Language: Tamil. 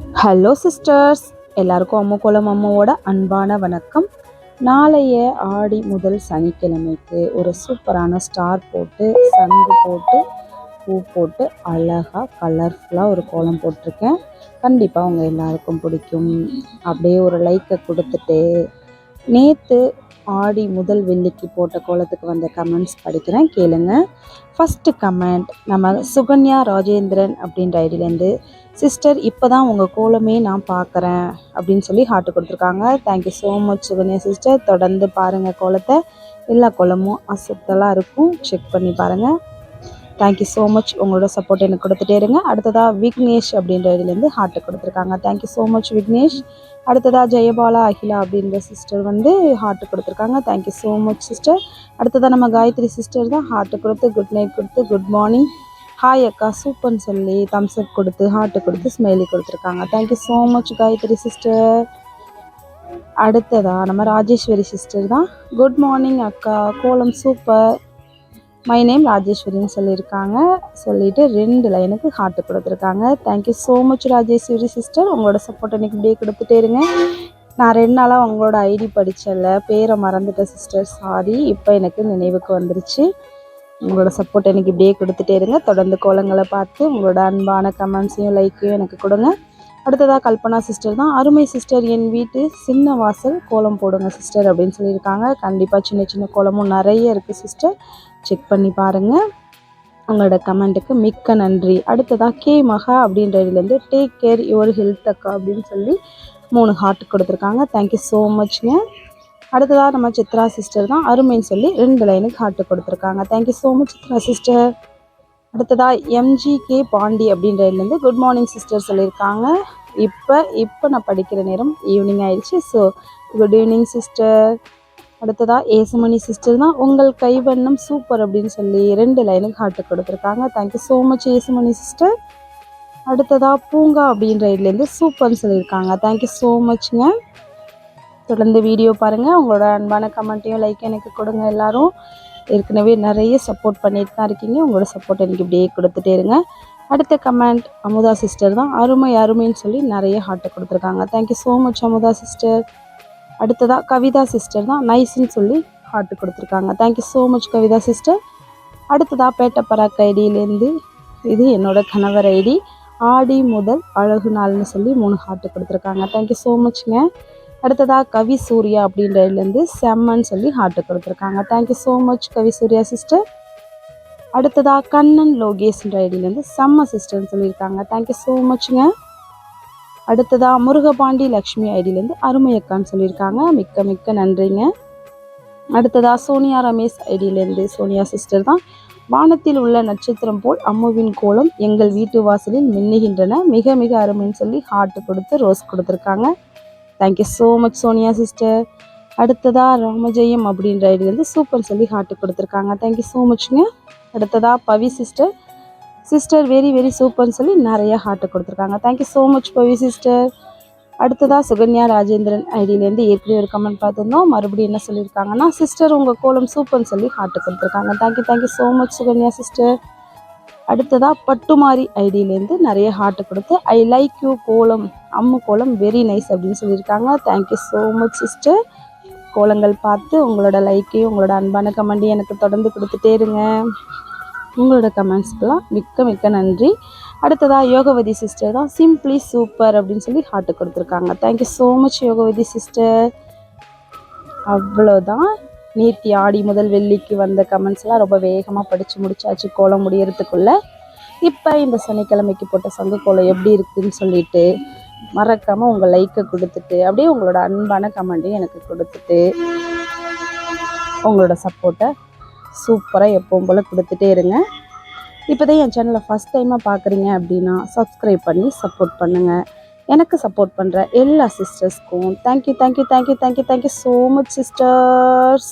ஹலோ சிஸ்டர்ஸ் எல்லாருக்கும் அம்மு அம்மாவோட அன்பான வணக்கம். நாளைய ஆடி முதல் சனிக்கிழமைக்கு ஒரு சூப்பரான ஸ்டார் போட்டு சங்கு போட்டு பூ போட்டு அழகாக கலர்ஃபுல்லாக ஒரு கோலம் போட்டிருக்கேன். கண்டிப்பாக உங்கள் எல்லாருக்கும் பிடிக்கும். அப்படியே ஒரு லைக்கை கொடுத்துட்டு நேற்று ஆடி முதல் வெள்ளிக்கு போட்ட கோலத்துக்கு வந்த கமெண்ட்ஸ் படிக்கிறேன் கேளுங்க. ஃபஸ்ட்டு கமெண்ட் நம்ம சுகன்யா ராஜேந்திரன் அப்படின்ற ஐடியிலேருந்து சிஸ்டர் இப்போ தான் உங்கள் கோலமே நான் பார்க்குறேன் அப்படின்னு சொல்லி ஹார்ட் கொடுத்துருக்காங்க. Thank you so much Sukanya sister தொடர்ந்து பாருங்கள் கோலத்தை. எல்லா கோலமும் அசத்தலாக இருக்கும். செக் பண்ணி பாருங்கள் தேங்க்யூ ஸோ மச் உங்களோட சப்போர்ட் எனக்கு கொடுத்துட்டே இருங்க. அடுத்ததாக விக்னேஷ் அப்படின்ற இதுலேருந்து ஹார்ட்டு கொடுத்துருக்காங்க. Thank you so much Vignesh. அடுத்ததாக ஜெயபாலா அகிலா அப்படின்ற சிஸ்டர் வந்து ஹார்ட்டு கொடுத்துருக்காங்க. தேங்க்யூ ஸோ மச் சிஸ்டர் அடுத்ததாக நம்ம காயத்ரி சிஸ்டர் தான் ஹார்ட்டு கொடுத்து குட் நைட் கொடுத்து குட் மார்னிங் ஹாய் அக்கா சூப்பர்னு சொல்லி தம்ஸ் அப் கொடுத்து ஹார்ட்டு கொடுத்து ஸ்மைலி கொடுத்துருக்காங்க. Thank you so much Gayathri sister அடுத்ததாக நம்ம ராஜேஸ்வரி சிஸ்டர் தான். குட் மார்னிங் அக்கா கோலம் சூப்பர் மை நேம் ராஜேஸ்வரின்னு சொல்லியிருக்காங்க. சொல்லிட்டு ரெண்டு லைனுக்கு ஹார்ட்டு கொடுத்துருக்காங்க. Thank you so much Rajeswari sister உங்களோட சப்போர்ட் எனக்கு இப்படியே கொடுத்துட்டே இருங்க. நான் ரெண்டு நாளாக உங்களோட ஐடி படித்தல பேரை மறந்துட்டேன் சிஸ்டர் சாரி இப்போ எனக்கு நினைவுக்கு வந்துருச்சு. உங்களோட சப்போர்ட் எனக்கு இப்படியே கொடுத்துட்டே இருங்க. தொடர்ந்து கோலங்களை பார்த்து உங்களோட அன்பான கமெண்ட்ஸையும் லைக்கையும் எனக்கு கொடுங்க. அடுத்ததாக கல்பனா சிஸ்டர் தான். அருமை சிஸ்டர் என் வீட்டு சின்ன வாசல் கோலம் போடுங்க சிஸ்டர் அப்படின்னு சொல்லியிருக்காங்க. கண்டிப்பாக சின்ன சின்ன கோலமும் நிறைய இருக்குது சிஸ்டர் செக் பண்ணி பாருங்கள் உங்களோட கமெண்ட்டுக்கு மிக்க நன்றி. அடுத்ததாக கே மகா அப்படின்றதுலேருந்து டேக் கேர் யுவர் ஹெல்த் அக்கா அப்படின்னு சொல்லி மூணு ஹார்ட் கொடுத்துருக்காங்க. தேங்க்யூ ஸோ மச்ங்க அடுத்ததாக நம்ம சித்ரா சிஸ்டர் தான். அருமைன்னு சொல்லி ரெண்டு லைனுக்கு ஹார்ட் கொடுத்துருக்காங்க. Thank you so much Chitra sister அடுத்ததாக எம்ஜி கே பாண்டி அப்படின்றதுலேருந்து குட் மார்னிங் சிஸ்டர் சொல்லியிருக்காங்க. இப்போ இப்போ நான் படிக்கிற நேரம் ஈவினிங் ஆயிடுச்சு. ஸோ குட் ஈவினிங் சிஸ்டர் அடுத்ததாக ஏசுமணி சிஸ்டர் தான் உங்கள் கைவண்ணம் சூப்பர் அப்படின்னு சொல்லி ரெண்டு லைனுக்கு ஹார்ட்டு கொடுத்துருக்காங்க. Thank you so much Yesumani sister அடுத்ததாக பூங்கா அப்படின்ற இதுலேருந்து சூப்பர்னு சொல்லியிருக்காங்க. தேங்க்யூ ஸோ மச்ங்க தொடர்ந்து வீடியோ பாருங்கள் உங்களோட அன்பான கமெண்ட்டையும் லைக் எனக்கு கொடுங்க எல்லோரும். ஏற்கனவே நிறைய சப்போர்ட் பண்ணிட்டு தான் இருக்கீங்க. உங்களோட சப்போர்ட் எனக்கு இப்படியே கொடுத்துட்டே இருங்க. அடுத்த கமெண்ட் அமுதா சிஸ்டர் தான். அருமை அருமைன்னு சொல்லி நிறைய ஹார்ட்டை கொடுத்துருக்காங்க. Thank you so much Amutha sister அடுத்ததாக கவிதா சிஸ்டர் தான் நைஸ்ன்னு சொல்லி ஹார்ட்டு கொடுத்துருக்காங்க. Thank you so much Kavitha sister அடுத்ததாக பேட்டப்பராக் ஐடியிலேருந்து இது என்னோடய கணவர் ஐடி. ஆடி முதல் அழகு நாள்னு சொல்லி மூணு ஹார்ட்டு கொடுத்துருக்காங்க. தேங்க்யூ ஸோ மச்ங்க அடுத்ததாக கவி சூர்யா அப்படின்றதுலேருந்து செம்மன்னு சொல்லி ஹார்ட்டு கொடுத்துருக்காங்க. Thank you so much Kavi Surya sister அடுத்ததாக கண்ணன் லோகேஷ்ன்ற ஐடியிலேருந்து செம்ம சிஸ்டர்னு சொல்லியிருக்காங்க. தேங்க்யூ ஸோ மச்ங்க அடுத்ததாக முருகபாண்டி லக்ஷ்மி ஐடியிலேருந்து அருமையக்கான்னு சொல்லியிருக்காங்க. மிக்க மிக்க நன்றிங்க. அடுத்ததாக சோனியா ரமேஷ் ஐடியிலேருந்து சோனியா சிஸ்டர் தான். வானத்தில் உள்ள நட்சத்திரம் போல் அம்முவின் கோலம் எங்கள் வீட்டு வாசலில் மின்னுகின்றன. மிக மிக அருமைன்னு சொல்லி ஹார்ட் கொடுத்து ரோஸ் கொடுத்துருக்காங்க. Thank you so much Sonia sister. அடுத்ததாக ராமஜெயம் அப்படின்ற ஐடியிலேருந்து சூப்பர் சொல்லி ஹார்ட் கொடுத்துருக்காங்க. தேங்க்யூ ஸோ மச்ங்க அடுத்ததாக Pavi sister. Sister very very சூப்பர்னு சொல்லி நிறைய ஹார்ட்டு கொடுத்துருக்காங்க. Thank you so much Pavi sister அடுத்ததாக சுகன்யா ராஜேந்திரன் ஐடியிலேருந்து ஏற்கனவே ஒரு கமெண்ட் பார்த்துருந்தோம். மறுபடியும் என்ன சொல்லியிருக்காங்கன்னா சிஸ்டர் உங்கள் கோலம் சூப்பர்னு சொல்லி ஹார்ட்டு கொடுத்துருக்காங்க. Thank you thank you so much Sukanya sister அடுத்ததாக பட்டுமாரி ஐடியிலேருந்து நிறைய ஹார்ட்டு கொடுத்து ஐ லைக் யூ கோலம். அம்மு கோலம் வெரி நைஸ் அப்படின்னு சொல்லியிருக்காங்க. Thank you so much sister கோலங்கள் பார்த்து உங்களோட லைக்கையும் உங்களோட அன்பான கமெண்டையும் எனக்கு தொடர்ந்து கொடுத்துட்டே இருங்க. உங்களோட கமெண்ட்ஸ்க்கெல்லாம் மிக்க மிக்க நன்றி. அடுத்ததாக யோகவதி சிஸ்டர் தான். சிம்ப்ளி சூப்பர் அப்படின்னு சொல்லி ஹார்ட்டு கொடுத்துருக்காங்க. Thank you so much Yogavathi sister அவ்வளோதான். நேத்தி ஆடி முதல் வெள்ளிக்கு வந்த கமெண்ட்ஸ்லாம் ரொம்ப வேகமாக படித்து முடிச்சாச்சு கோலம் முடியறதுக்குள்ளே. இப்போ இந்த சனிக்கிழமைக்கு போட்ட சங்க கோலம் எப்படி இருக்குதுன்னு சொல்லிட்டு மறக்காமல் உங்கள் லைக்கை கொடுத்துட்டு அப்படியே உங்களோட அன்பான கமெண்ட்டையும் எனக்கு கொடுத்துட்டு உங்களோட சப்போர்ட்டை சூப்பராக எப்பவும் போல் கொடுத்துட்டே இருங்க. இப்போ தான் என் சேனலை ஃபஸ்ட் டைமாக பார்க்குறீங்க அப்படின்னா சப்ஸ்கிரைப் பண்ணி சப்போர்ட் பண்ணுங்கள் எனக்கு சப்போர்ட் பண்ணுற எல்லா சிஸ்டர்ஸ்க்கும் thank you thank you thank you thank you thank you so much sisters